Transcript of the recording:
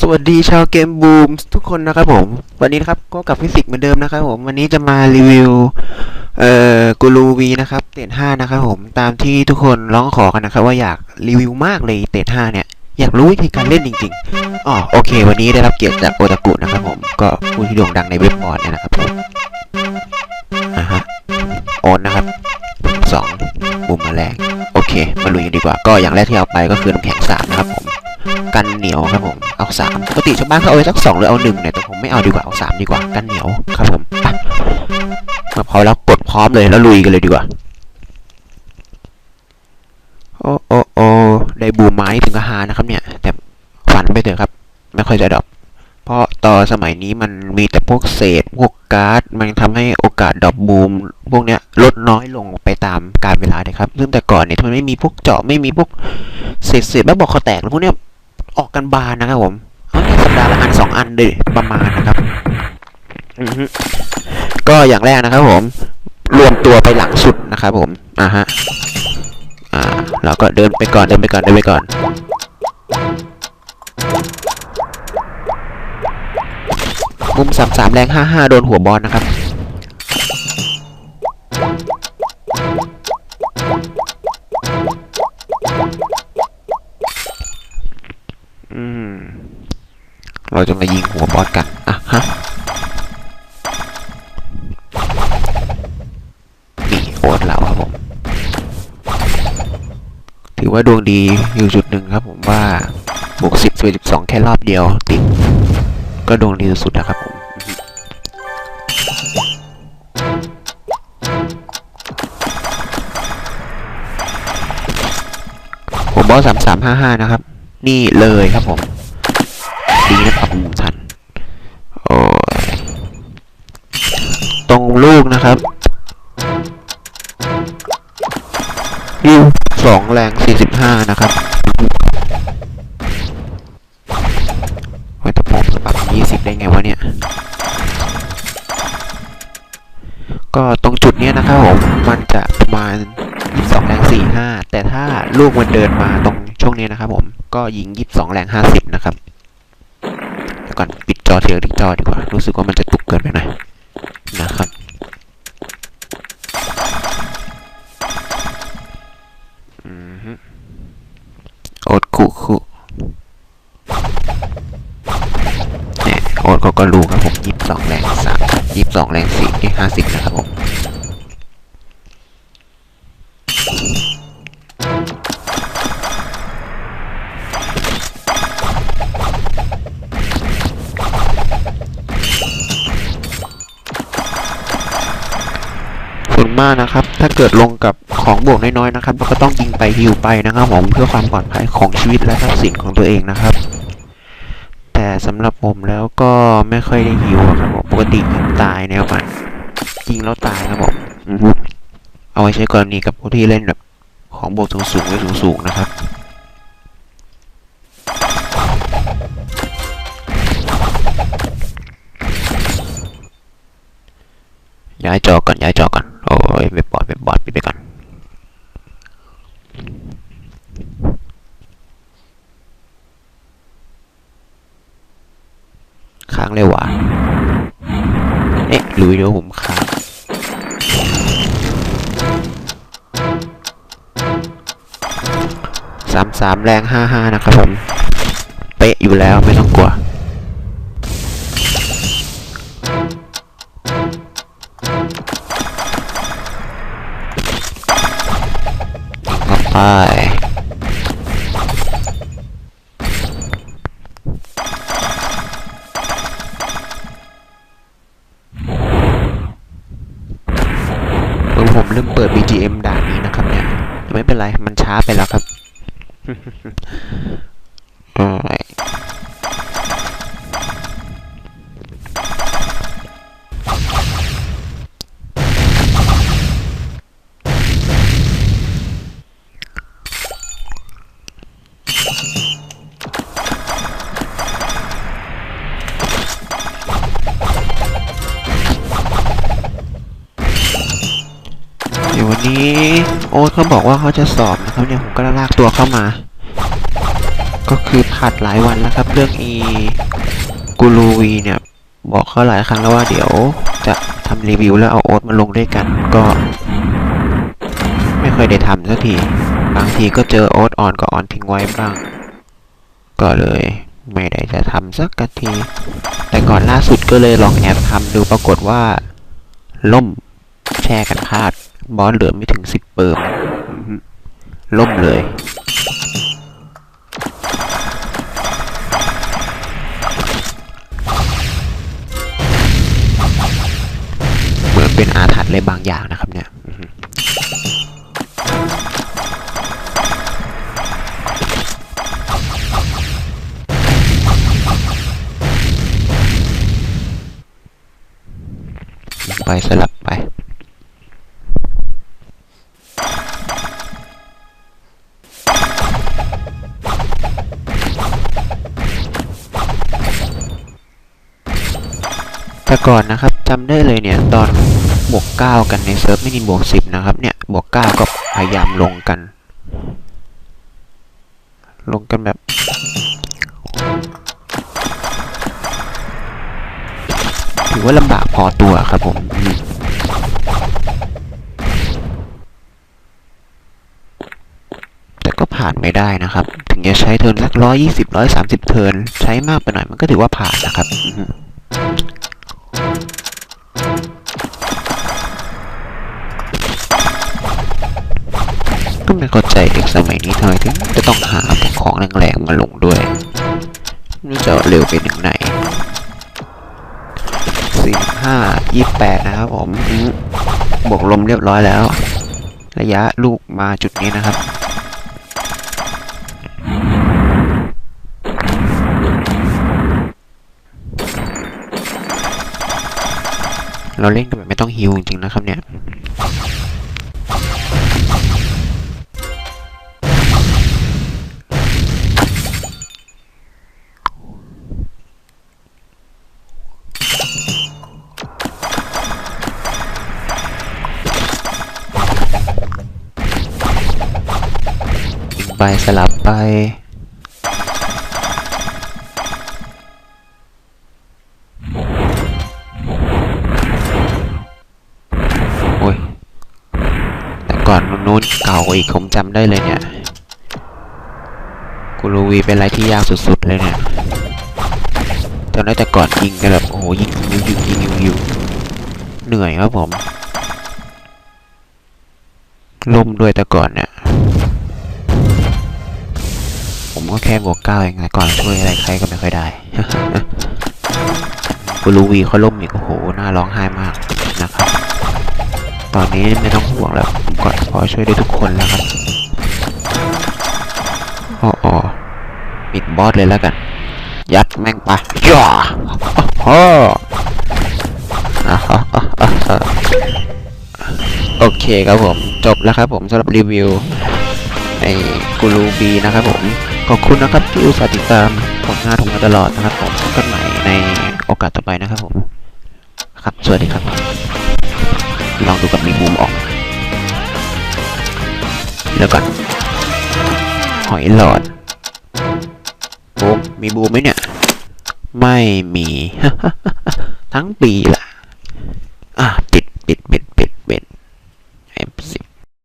สวัสดีชาวเกมบูมทุกคนนะครับผม วันนี้นะครับก็กับฟิสิกส์เหมือนเดิมนะครับผมวันนี้จะมารีวิวเอ่อกูรูวีนะครับเตท5นะครับผมตามที่ทุกคนร้องขอกันนะครับว่าอยากรีวิวมากเลยเตท5เนี่ยอยากรู้วิธีการเล่นจริงๆอ๋อโอเค วันนี้ได้รับเกียรติจากโอตากุนะครับผมก็ผู้ที่โด่งดังในเว็บบอร์ดเนี่ยนะครับผมอ่าฮะโอนนะครับสองมุมแมลงโอเค มาลุยกันดีกว่า ก็อย่างแรกที่เอาไปก็คือน้ำแข็งสามนะครับผม กันเหนียวครับผมเอาสามปกติชาวบ้านเขาเอาไว้สักสองหรือเอาหนึ่งเนี่ยแต่ผมไม่เอาดีกว่าเอาสามดีกว่ากันเหนียวครับผมอะมาพอแล้วกดพร้อมเลยแล้วลุยกันเลยดีกว่าโอ้โอ้โอ้ได้บูมไม้ถึงกระหานะครับเนี่ย แต่ฝันไปเถอะครับ ไม่ค่อยจะดรอปเพราะต่อสมัยนี้มันมีแต่พวกเศษพวกการ์ด มันทำให้โอกาสดรอปบูมพวกเนี้ยลดน้อยลงไปตามกาลเวลาเลยครับซึ่งแต่ก่อนเนี่ยมันไม่มีพวกเจาะไม่มีพวกเศษเศษแบบบอกคอแตกแล้วพวกเนี้ย ออกกันบานนะครับผมเอาแค่สัปดาห์ละอันสองอันเลยประมาณนะครับก็อย่างแรกนะครับผม รวมตัวไปหลังสุดนะครับผมอ่าฮะอ่าเราก็เดินไปก่อนเดินไปก่อนเดินไปก่อนมุมสามสามแรงห้าห้าโดนหัวบอลนะครับ เราจะมายิงหัวบอสกันอะฮะนี่โอ๊ตเราครับผม ถือว่าดวงดีอยู่จุดหนึ่งครับผมว่าบวกสิบสิบสองแค่รอบเดียวติด ก็ดวงดีสุดๆนะครับผมผมบอสสามสามห้าห้านะครับ นี่เลยครับผม ดีนะปรับมุมทันโอ้ยตรงลูกนะครับลูกสองแรงสี่สิบห้านะครับโอ้ยแต่ผมจะปรับยี่สิบได้ไงวะเนี่ย ก็ตรงจุดเนี้ยนะครับผม มันจะประมาณ22แรง45แต่ถ้าลูกมันเดินมาตรงช่วงนี้นะครับผม ก็ยิง22แรง50นะครับ อนปิดจอเทียร์ดิจอดีกว่า รู้สึกว่ามันจะตุกเกินไปหน่อยนะครับอือฮึโอดคุคุเนี่ยโอดเขาก็รู้ครับผมยี่สิบสองแรงสามยี่สิบสองแรงสี่ห้าสิบนะครับผม ส่วนมากนะครับ ถ้าเกิดลงกับของบวกน้อยๆนะครับก็ต้องยิงไปฮิวไปนะครับผมเพื่อความปลอดภัยของชีวิตและทรัพย์สินของตัวเองนะครับ แต่สำหรับผมแล้วก็ไม่ค่อยได้ฮิวครับผมปกติยิงตายแนวมันยิงแล้วตายครับผมเอาไว้ใช้กรณีกับผู้ที่เล่นแบบของบวกสูงๆไว้สูงๆนะครับย้ายจอก่อนย้ายจอก่อน ยเว็บบอร์ดเว็บบอร์ดปิดไปก่อนค้างเลยว่ะเอ๊ะหรือวิดีโอผมค้างสามสามแรงห้าห้านะครับผม เป๊ะอยู่แล้วไม่ต้องกลัว ไปเออผมลืมเปิด BGM ด่านนี้นะครับเนี่ย ไม่เป็นไร มันช้าไปแล้วครับเเดี๋ยววันนี้โอ๊ตเขาบอกว่าเขาจะสอบนะครับเนี่ยผมก็ลากตัวเข้ามา ก็คือผัดหลายวันแล้วครับ เรื่องอีกูรูวีเนี่ยบอกเขาหลายครั้งแล้วว่าเดี๋ยวจะทำรีวิวแล้วเอาโอ๊ตมาลงด้วยกันก็ ไม่เคยได้ทำสักที บางทีก็เจอโอ๊ตออนก็อ่อนทิ้งไว้บ้าง ก็เลยไม่ได้จะทำสักที แต่ก่อนล่าสุดก็เลยลองแอบทำดูปรากฏว่า ล่มแช่กันพลาด บอสเหลือไม่ถึงสิบเปิร์มล่มเลย เหมือนเป็นอาถรรพ์เลยบางอย่างนะครับเนี่ย ไปสลับไป แต่ก่อนนะครับจำได้เลยเนี่ยตอนบวกเก้ากันในเซิร์ฟไม่นินบวกสิบนะครับ เนี่ยบวกเก้าก็พยายามลงกัน ลงกันแบบ ถือว่าลำบากพอตัวครับผมแต่ก็ผ่านไม่ได้นะครับ ถึงจะใช้เทิร์นสักร้อยยี่สิบร้อยสามสิบเทิร์นใช้มากไปหน่อยมันก็ถือว่าผ่านนะครับก็ไม่เข้าใจเด็กสมัยนี้ทำไมถึงจะต้องหาของแรงๆมาลงด้วยไม่จะเร็วไปถึงไหน ห้ายี่แปดนะครับผมบวกลมเรียบร้อยแล้ว ระยะลูกมาจุดนี้นะครับเราเล่นกันแบบไม่ต้องฮิวจริงๆนะครับเนี่ย ไปสลับไป โอ้ย แต่ก่อนนู้นเก่ากว่าอีกผมจำได้เลยเนี่ย กูรูวีเป็นอะไรที่ยากสุดๆเลยเนี่ยจำได้แต่ก่อนยิงกันแบบโอ้โหยิงยิงยิงยิงยิงยิงเหนื่อยครับผมล่มด้วยแต่ก่อนเนี่ย ผมก็แค่บวกเก้าเองแต่ก่อนช่วยอะไรใครก็ไม่ค่อยได้กูรูวีเขาล่มอีกโอ้โหน่าร้องไห้มากนะครับ ตอนนี้ไม่ต้องห่วงแล้วผมก็พอช่วยได้ทุกคนแล้วครับอ๋อออปิดบอสเลยแล้วกัน ยัดแม่งไปย่าโอ้อ่าฮะอ่าฮะอ่าโอเคครับผมจบแล้วครับผมสำหรับรีวิวไอ้กูรูบีนะครับผม ขอบคุณนะครับที่อุตส่าห์ติดตามผลงานของเราตลอดนะครับผมพบกันใหม่ในโอกาสต่อไปนะครับผมครับสวัสดีครับ ลองดูกับมีมุมออกแล้วก่อนหอยหลอดบูมมีบูมไหมเนี่ย ไม่มี ทั้งปีล่ะ อะ ปิดปิดปิด